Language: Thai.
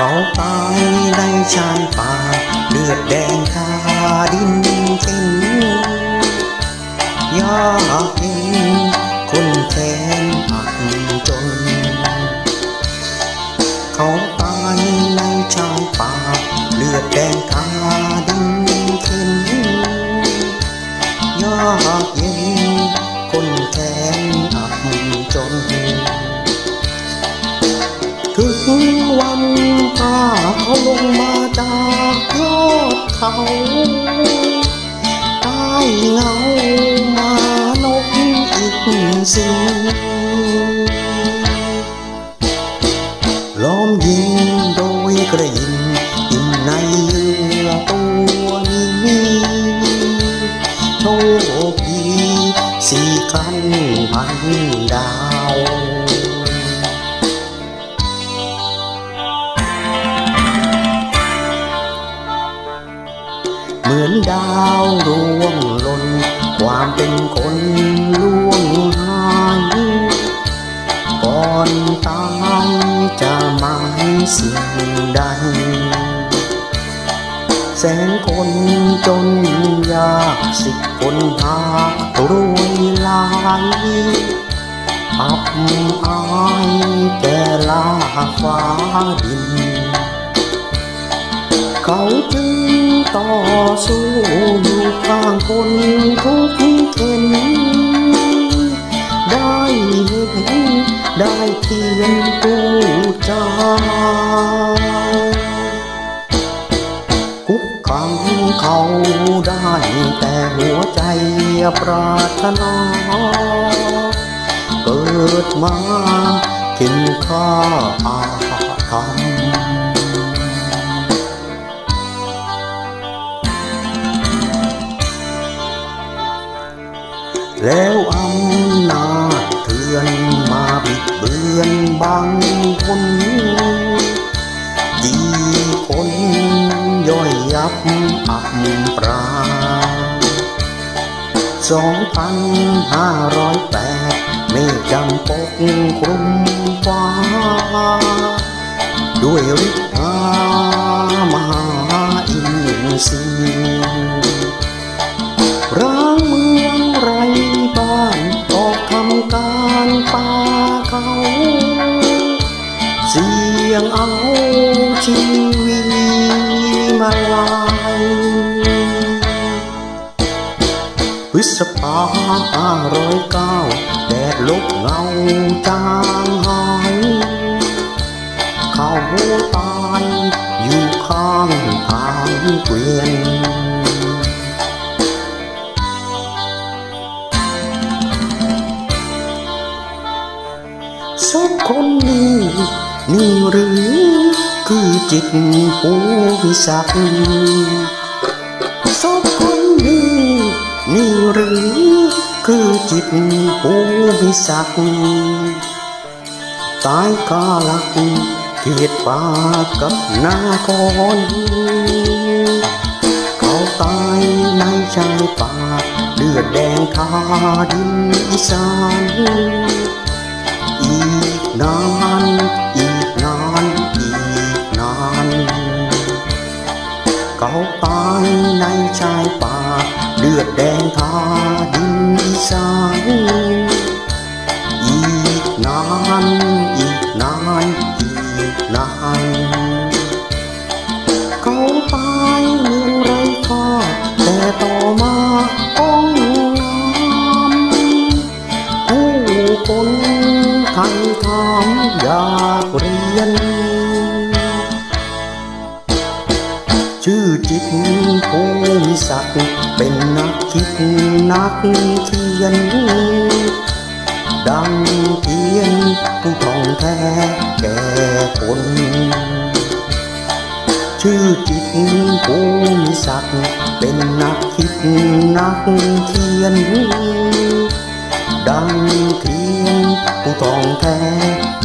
เขาตายในชายป่า เลือดแดงทาดินเข็นอยากเห็น เขาใต้เงามานกอีกสิ่งล้อมยิงโดยกระยินยินในเรือตัวนี้โชคดีสี่คันพันดาว เหมือนดาวร่วงหล่นความเป็นคนล่วงหายก่อนตายจะหมายสิ่งใดแสนคนจนยากสิบคนหากรวยลายอับอายแก่ลาฟ้าดิน เขาจึง ต่อสู้อยู่ข้างคนทุกเข็นได้เห็นได้เทียนปูจาคุกคำเขาได้แต่หัวใจปรารถนา เกิดมาเข็นค่าอาธรร สองพันห้าร้อยแปดไม่จำปกคลุมฟ้า ด้วยฤทธามหาอินทรีร้างเมืองไรบ้านออกทำการป่าเขา เสียงเอาชีวิต ฤษภาห้าร้อยเก้าแดดลบเงาจางหายเขาตายอยู่ข้างทางเกวียนสักคนนี้นี่หรือคือจิตผู้วิสักสักคน หรือ คือจิตผู้วิสักตายกาลักเกียรติปากับนาคอนเขาตายในชายป่าเลือดแดงคาดินอีสาน ลือดแดงทาดินสานอีกนานอีกนานอีกนานเขาตายเมืองไรค่าแต่ต่อมาองน้ำผู้คนไทยถามอยากเรียนชื่อจิตภูมิศักดิ์ เป็นนักคิดนักเขียนดังเทียนผู้ท่องแท้แ